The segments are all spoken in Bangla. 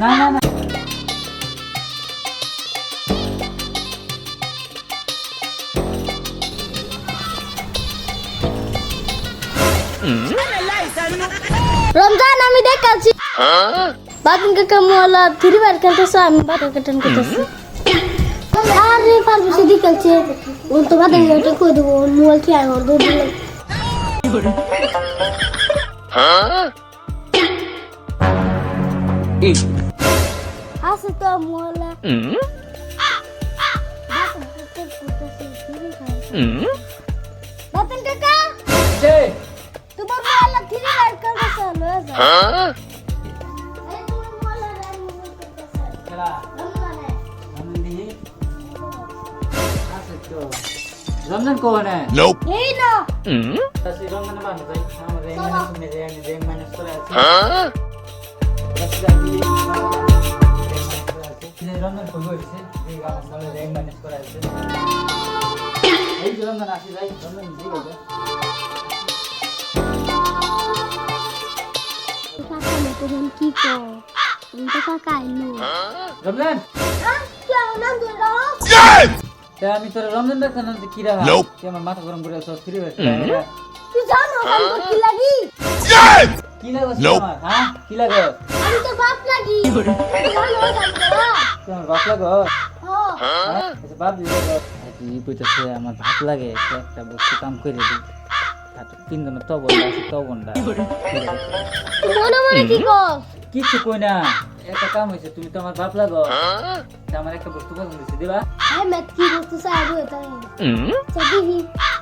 না না না রমজান, আমি দেখাচ্ছি। বাদন কাকা মোলা থ্রি বার খেলতেছে? আমি বাদন কাটান করতেছি। আরে ফার্মেসি দেখাচ্ছে ও তো বাদন কই দেবো। মোবাইল কি আর আছে তো মোলা বাদন কাকা তোমার মোলা থ্রি বার খেলতেছে লয়ে যা এই তোমার মোলা রান করতেছে খেলা। রমজানে আনন্দি আছে তো। রমজান কোনে Nope. এই না তাসি রমজান বান যাই আমাদের এই। মানে শুনে যে আমি রেং মাইনাস করে আছি Huh? রমজান কই হইছে এই করে আছে রমজান আসি যাই রমজান জি যেন কি কো তুমি তো কাকা আইলো রমজান Yes! তা আমি তোর রমজান দেখতে না কি Nope. তুই আমার মাথা গরম করে সব ফ্রি হয়েছে তুই জানো আমি তোর কি লাগি! কি লাগো. আমার হ্যাঁ? কি লাগো আমি তো বাপ লাগি। তুই আমার বাপ লাগো। Huh? আচ্ছা বাপ দিলে তুই কইতেছে আমার ভাত লাগে একটা বস্তু কাম করে দিই হাতে তিন জন তো বললা তো বন্ডা মনে মনে কি কস? কিছু কই না। একটা কাম হয়েছে তুমি তো আমার বাপ লাগো। আমার একটা বস্তু পছন্দ হয়েছে দিবা? আই মেট কি বস্তু হয়ে তাই Hmm? চাবি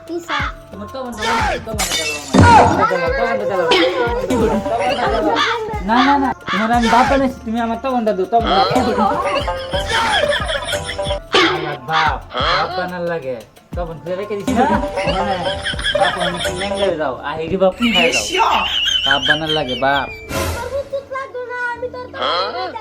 কি সা তোমার তো চালাও না না না তোমার আমি বাপ বানাইছি তুমি আমার তো বন্ধ দো তো বাপ বাপ বানার লাগে তখন তুই রেখে দিছি না। মানে বাপ আমি লেঙ্গে যাও আহিরি বাপ খাই যাও বাপ বানার লাগে বাপ হ্যাঁ